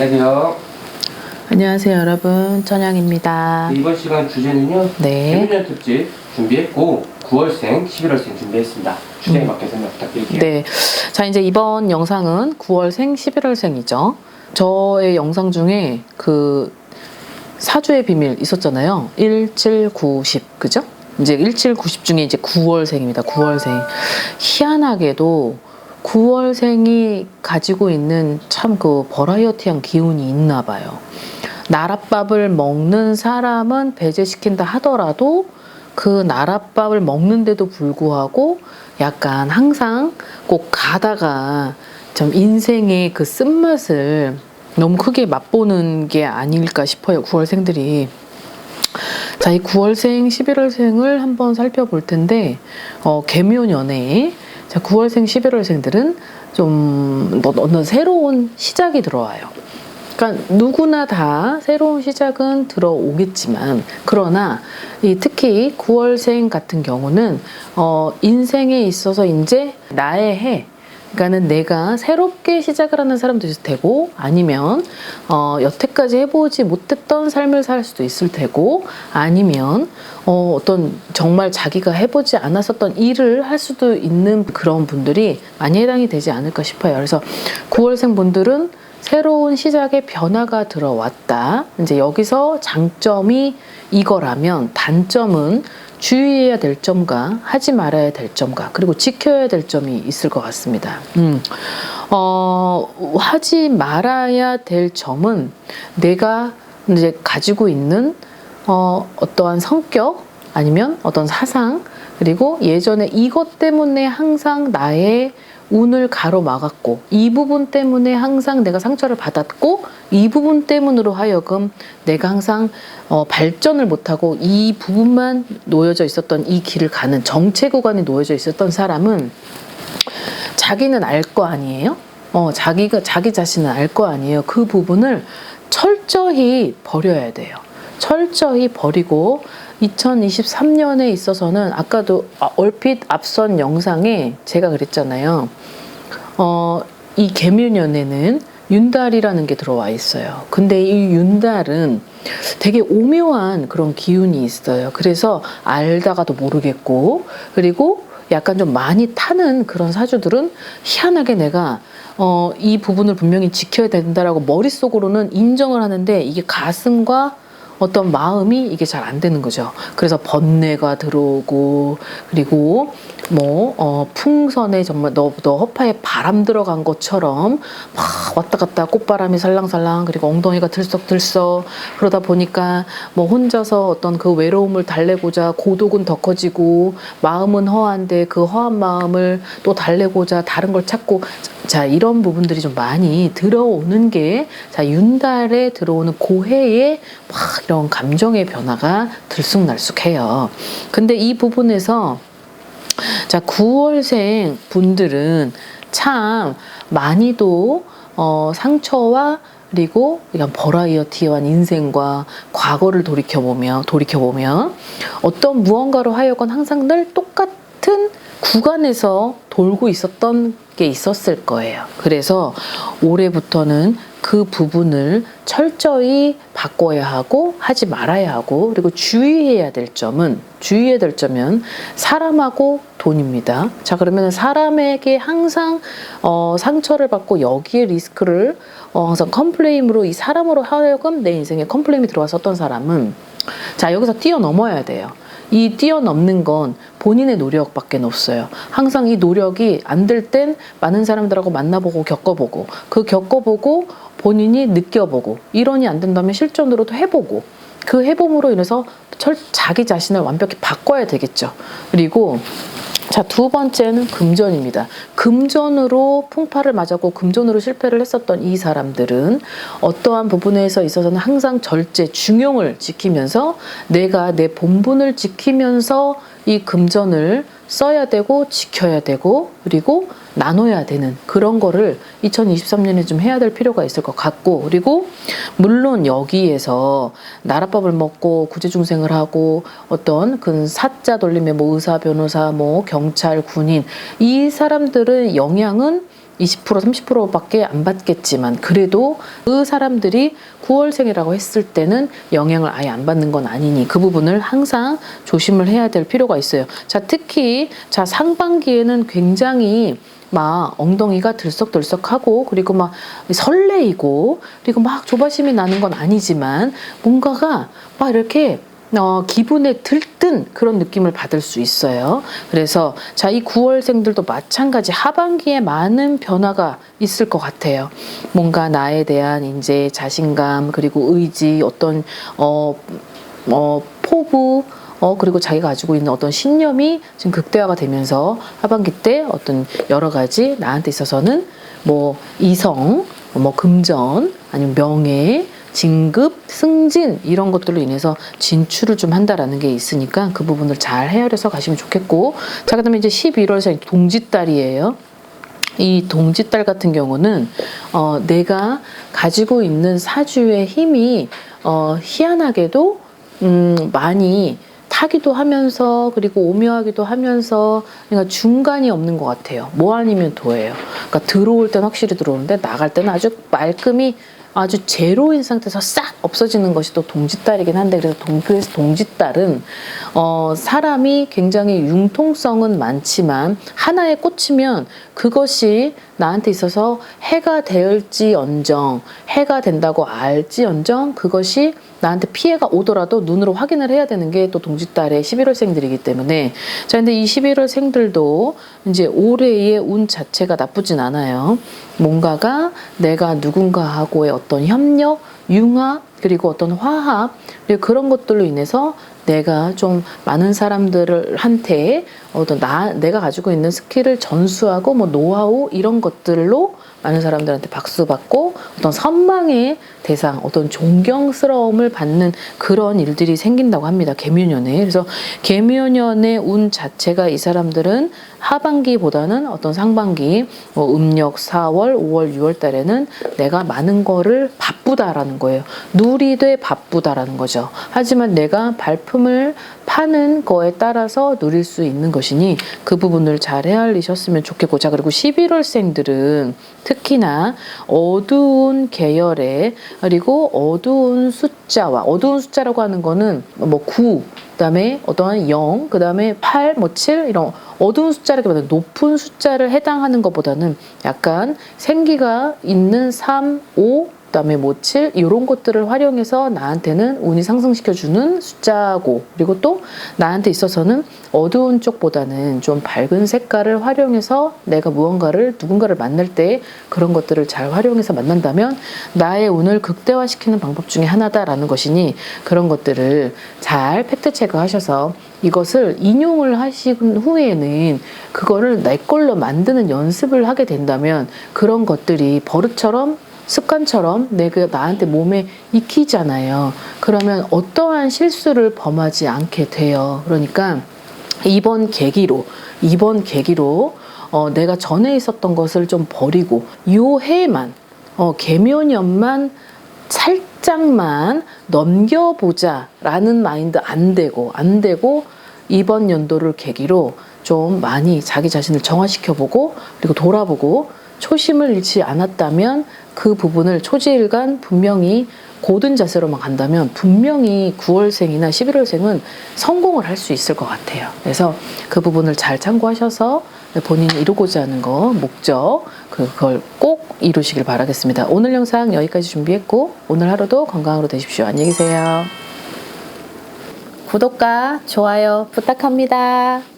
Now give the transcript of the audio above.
안녕하세요. 안녕하세요 여러분 천양입니다 이번 시간 주제는요. 네. 개미년 특집 준비했고 9월생, 11월생 준비했습니다. 주제에 맞게 설명 부탁드릴게요. 네. 자 이제 이번 영상은 9월생 11월생이죠 저의 영상 중에 그 사주의 비밀 있었잖아요 1, 7, 9, 10 그죠? 이제 1, 7, 9, 10 중에 이제 9월생입니다 9월생 희한하게도 9월생이 가지고 있는 참 그 버라이어티한 기운이 있나 봐요 나랏밥을 먹는 사람은 배제시킨다 하더라도 그 나랏밥을 먹는데도 불구하고 약간 항상 꼭 가다가 좀 인생의 그 쓴맛을 너무 크게 맛보는 게 아닐까 싶어요. 9월생들이. 자, 이 9월생, 11월생을 한번 살펴볼 텐데, 어, 개묘년에, 자, 9월생, 11월생들은 좀, 뭐, 어느 새로운 시작이 들어와요. 그러니까 누구나 다 새로운 시작은 들어오겠지만 그러나 이 특히 9월생 같은 경우는 어 인생에 있어서 이제 나의 해 그러니까는 내가 새롭게 시작을 하는 사람도 있을 테고 아니면 어 여태까지 해보지 못했던 삶을 살 수도 있을 테고 아니면 어 어떤 정말 자기가 해보지 않았었던 일을 할 수도 있는 그런 분들이 많이 해당이 되지 않을까 싶어요. 그래서 9월생 분들은 새로운 시작의 변화가 들어왔다. 이제 여기서 장점이 이거라면 단점은 주의해야 될 점과 하지 말아야 될 점과 그리고 지켜야 될 점이 있을 것 같습니다. 음, 어, 하지 말아야 될 점은 내가 이제 가지고 있는 어, 어떠한 성격 아니면 어떤 사상 그리고 예전에 이것 때문에 항상 나의 운을 가로막았고 이 부분 때문에 항상 내가 상처를 받았고 이 부분 때문으로 하여금 내가 항상 어, 발전을 못하고 이 부분만 놓여져 있었던 이 길을 가는 정체 구간에 놓여져 있었던 사람은 자기는 알 거 아니에요? 어, 자기가 자기 자신은 알 거 아니에요. 그 부분을 철저히 버려야 돼요. 철저히 버리고 2023년에 있어서는 아까도 아, 얼핏 앞선 영상에 제가 그랬잖아요. 어, 이 개묘년에는 윤달이라는 게 들어와 있어요. 근데 이 윤달은 되게 오묘한 그런 기운이 있어요. 그래서 알다가도 모르겠고, 그리고 약간 좀 많이 타는 그런 사주들은 희한하게 내가 어, 이 부분을 분명히 지켜야 된다라고 머릿속으로는 인정을 하는데 이게 가슴과 어떤 마음이 이게 잘 안 되는 거죠. 그래서 번뇌가 들어오고 그리고 뭐 어, 풍선에 정말 너, 너 허파에 바람 들어간 것처럼 막 왔다 갔다 꽃바람이 살랑살랑 그리고 엉덩이가 들썩들썩 그러다 보니까 뭐 혼자서 어떤 그 외로움을 달래고자 고독은 더 커지고 마음은 허한데 그 허한 마음을 또 달래고자 다른 걸 찾고 자 이런 부분들이 좀 많이 들어오는 게 자 윤달에 들어오는 고해의 막 이런 감정의 변화가 들쑥날쑥해요. 근데 이 부분에서 자 9월생 분들은 참 많이도 어, 상처와 그리고 이런 버라이어티한 인생과 과거를 돌이켜 보면 돌이켜 보면 어떤 무언가로 하여금 항상 늘 똑같은 구간에서 돌고 있었던 게 있었을 거예요. 그래서 올해부터는 그 부분을 철저히 바꿔야 하고 하지 말아야 하고 그리고 주의해야 될 점은 주의해야 될 점은 사람하고 돈입니다. 자 그러면 사람에게 항상 어, 상처를 받고 여기에 리스크를 어, 항상 컴플레임으로 이 사람으로 하여금 내 인생에 컴플레임이 들어왔었던 사람은 자 여기서 뛰어넘어야 돼요. 이 뛰어넘는 건 본인의 노력밖에 없어요. 항상 이 노력이 안 될 땐 많은 사람들하고 만나보고 겪어보고 그 겪어보고 본인이 느껴보고 이론이 안 된다면 실전으로도 해보고 그 해봄으로 인해서 철, 자기 자신을 완벽히 바꿔야 되겠죠. 그리고 자, 두 번째는 금전입니다. 금전으로 풍파를 맞았고 금전으로 실패를 했었던 이 사람들은 어떠한 부분에서 있어서는 항상 절제, 중용을 지키면서 내가 내 본분을 지키면서 이 금전을 써야 되고 지켜야 되고 그리고 나눠야 되는 그런 거를 2023년에 좀 해야 될 필요가 있을 것 같고 그리고 물론 여기에서 나랏밥을 먹고 구제중생을 하고 어떤 그 사자 돌림의 뭐 의사 변호사 뭐 경찰 군인 이 사람들의 영향은 20% 30%밖에 안 받겠지만 그래도 그 사람들이 9월생이라고 했을 때는 영향을 아예 안 받는 건 아니니 그 부분을 항상 조심을 해야 될 필요가 있어요. 자 특히 자 상반기에는 굉장히 막 엉덩이가 들썩들썩하고 그리고 막 설레이고 그리고 막 조바심이 나는 건 아니지만 뭔가가 막 이렇게 어, 기분에 들뜬 그런 느낌을 받을 수 있어요. 그래서 자, 이 9월생들도 마찬가지 하반기에 많은 변화가 있을 것 같아요. 뭔가 나에 대한 이제 자신감 그리고 의지 어떤 어, 어, 포부 어, 그리고 자기가 가지고 있는 어떤 신념이 지금 극대화가 되면서 하반기 때 어떤 여러 가지 나한테 있어서는 뭐 이성, 뭐 금전, 아니면 명예, 진급, 승진 이런 것들로 인해서 진출을 좀 한다라는 게 있으니까 그 부분을 잘 헤아려서 가시면 좋겠고 자 그다음에 이제 11월생 동짓달이에요. 이 동짓달 같은 경우는 어, 내가 가지고 있는 사주의 힘이 어, 희한하게도 음, 많이 타기도 하면서 그리고 오묘하기도 하면서 그러니까 중간이 없는 것 같아요. 뭐 아니면 도예요. 그러니까 들어올 땐 확실히 들어오는데 나갈 때는 아주 말끔히 아주 제로인 상태에서 싹 없어지는 것이 또 동짓달이긴 한데 그래서 동, 그래서 동짓달은 어, 사람이 굉장히 융통성은 많지만 하나에 꽂히면 그것이 나한테 있어서 해가 될지언정 해가 된다고 알지언정 그것이 나한테 피해가 오더라도 눈으로 확인을 해야 되는 게 또 동짓달의 11월생들이기 때문에 자 근데 이 11월생들도 이제 올해의 운 자체가 나쁘진 않아요. 뭔가가 내가 누군가하고의 어떤 협력, 융합 그리고 어떤 화합 그리고 그런 것들로 인해서 내가 좀 많은 사람들을 한테 어떤 나 내가 가지고 있는 스킬을 전수하고 뭐 노하우 이런 것들로 많은 사람들한테 박수 받고 어떤 선망의 대상, 어떤 존경스러움을 받는 그런 일들이 생긴다고 합니다. 개묘년에. 그래서 개묘년의 운 자체가 이 사람들은 하반기보다는 어떤 상반기, 뭐 음력 4월, 5월, 6월 달에는 내가 많은 거를 바쁘다라는 거예요. 누리되 바쁘다라는 거죠. 하지만 내가 발품을 파는 거에 따라서 누릴 수 있는 것이니 그 부분을 잘 헤아리셨으면 좋겠고 자 그리고 11월생들은 특히나 어두운 계열의 그리고 어두운 숫자와 어두운 숫자라고 하는 거는 뭐 9, 그다음에 어떠한 0, 그다음에 8, 뭐 7 이런 어두운 숫자라기보다 높은 숫자를 해당하는 것보다는 약간 생기가 있는 3, 5 그다음에 뭐 7, 이런 것들을 활용해서 나한테는 운이 상승시켜주는 숫자고. 그리고 또 나한테 있어서는 어두운 쪽보다는 좀 밝은 색깔을 활용해서 내가 무언가를 누군가를 만날 때 그런 것들을 잘 활용해서 만난다면 나의 운을 극대화시키는 방법 중에 하나다라는 것이니 그런 것들을 잘 팩트 체크하셔서 이것을 인용을 하신 후에는 그거를 내 걸로 만드는 연습을 하게 된다면 그런 것들이 버릇처럼 습관처럼 내가 나한테 몸에 익히잖아요. 그러면 어떠한 실수를 범하지 않게 돼요. 그러니까 이번 계기로 이번 계기로 어, 내가 전에 있었던 것을 좀 버리고 요 해만 어, 개묘년만 살짝만 넘겨보자 라는 마인드 안 되고 안 되고 이번 연도를 계기로 좀 많이 자기 자신을 정화시켜보고 그리고 돌아보고 초심을 잃지 않았다면 그 부분을 초지일간 분명히 고든 자세로만 간다면 분명히 9월생이나 11월생은 성공을 할 수 있을 것 같아요. 그래서 그 부분을 잘 참고하셔서 본인이 이루고자 하는 거, 목적, 그걸 꼭 이루시길 바라겠습니다. 오늘 영상 여기까지 준비했고, 오늘 하루도 건강으로 되십시오. 안녕히 계세요. 구독과 좋아요 부탁합니다.